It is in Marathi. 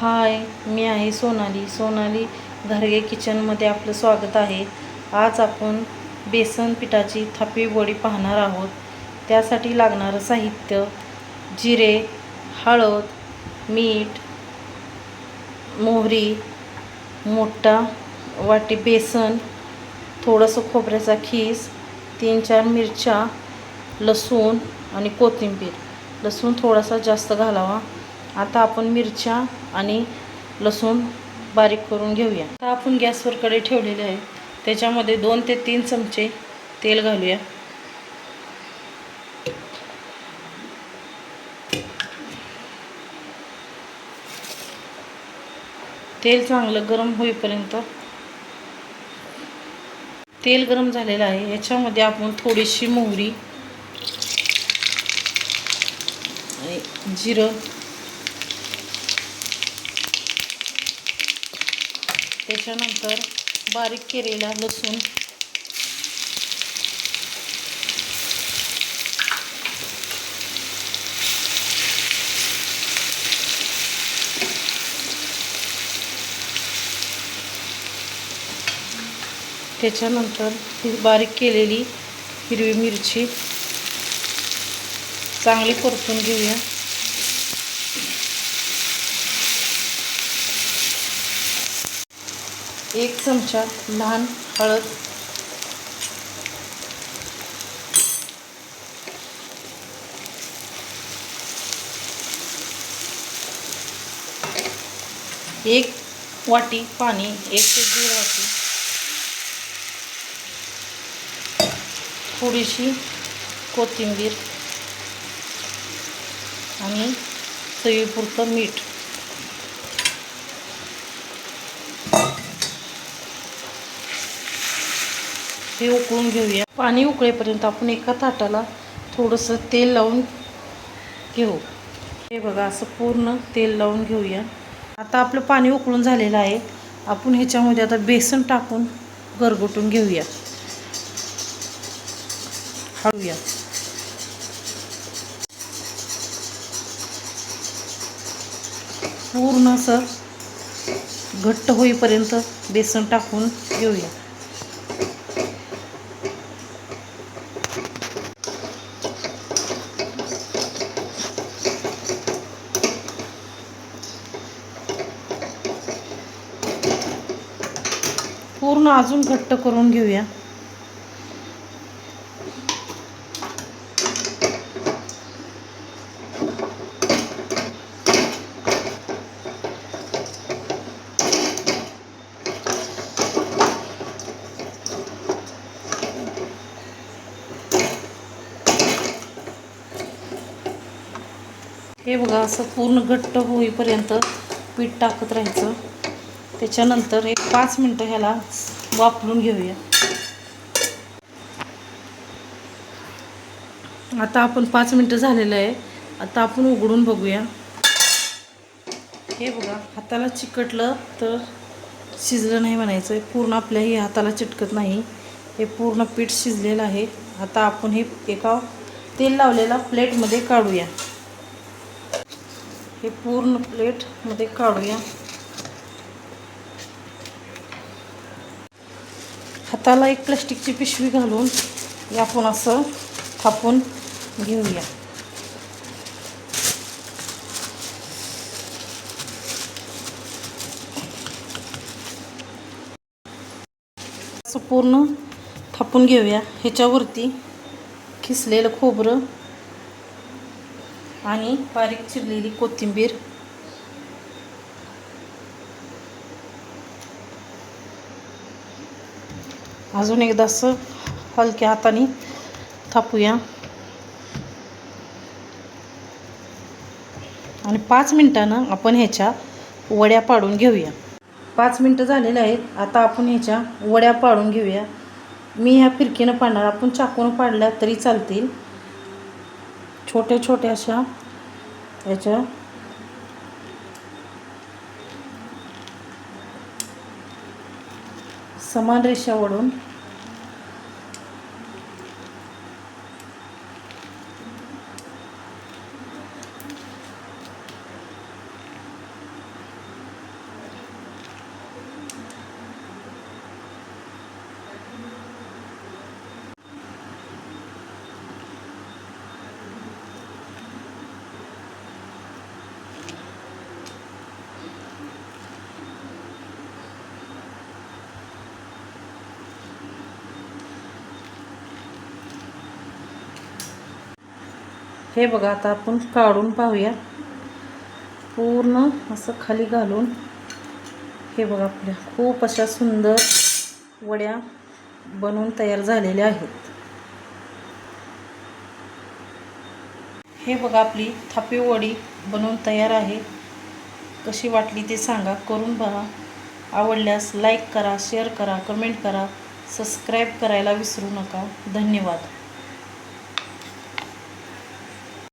हाय मी आहे सोनाली. सोनाली घरगे किचनमध्ये आपलं स्वागत आहे. आज आपण बेसन पिठाची थापी वडी पाहणार आहोत. त्यासाठी लागणारं साहित्य जिरे हळद मीठ मोहरी मोठा वाटी बेसन थोडंसं खोबऱ्याचा खीस तीन चार मिरच्या लसूण आणि कोथिंबीर. लसूण थोडासा जास्त घालावा. आता आपण मिरच्या आणि लसूण बारीक करून घेऊया. आता आपण गॅसवर कडे ठेवलेले आहे. त्याच्यामध्ये दोन ते तीन चमचे तेल घालूया. तेल चांगलं गरम होईपर्यंत तेल गरम झालेलं आहे. याच्यामध्ये आपण थोडीशी मोहरी आणि जिरं त्याच्यानंतर बारीक केलेला लसूण. त्याच्यानंतर ही बारीक केलेली हिरवी मिरची. चांगली परतून घेऊया. एक चमचा लहान हळद. एक वाटी पाणी एक ते दीड वाटी. थोडीशी कोथिंबीर आणि चवीपुरतं मीठ. हे उकळून घेऊया. पाणी उकळेपर्यंत आपण एका ताटाला थोडंसं तेल लावून घेऊ. हे बघा असं पूर्ण तेल लावून घेऊया. आता आपलं पाणी उकळून झालेलं आहे. आपण ह्याच्यामध्ये आता बेसन टाकून गरगटून घेऊया. हळूया. पूर्ण असं घट्ट होईपर्यंत बेसन टाकून घेऊया. पूर्ण अजून घट्ट करून घेऊया. हे बघा असं पूर्ण घट्ट होईपर्यंत पीठ टाकत राहायचं. त्याच्यानंतर एक पाच मिनटं ह्याला वापरून घेऊया. आता आपण पाच मिनटं झालेलं आहे. आता आपण उघडून बघूया. हे बघा हाताला चिकटलं तर शिजलं नाही म्हणायचं. पूर्ण आपल्याही हाताला चिटकत नाही. हे पूर्ण पीठ शिजलेलं आहे. आता आपण हे एका तेल लावलेला प्लेटमध्ये काढूया. हे पूर्ण प्लेटमध्ये काढूया. हाताला एक प्लास्टिकची पिशवी घालून आपण असं थापून घेऊया. असं पूर्ण थापून घेऊया. ह्याच्यावरती खिसलेलं खोबरं आणि बारीक चिरलेली कोथिंबीर अजून एकदा असं हलक्या हाताने थापूया. आणि पाच मिनटानं आपण ह्याच्या वड्या पाडून घेऊया. पाच मिनटं झालेले आहेत. आता आपण ह्याच्या वड्या पाडून घेऊया. मी ह्या फिरकीनं पाडणार. आपण चाकून पाडल्या तरी चालतील. छोट्या छोट्या अशा याच्या समान रेषा ओढून हे बघा आता आपण काढून पाहूया. पूर्ण असं खाली घालून. हे बघा आपल्या खूप अशा सुंदर वड्या बनवून तयार झालेल्या आहेत. हे बघा आपली थापी वडी बनवून तयार आहे. कशी वाटली ते सांगा करून बघा. आवडल्यास लाईक करा शेअर करा कमेंट करा. सबस्क्राईब करायला विसरू नका. धन्यवाद.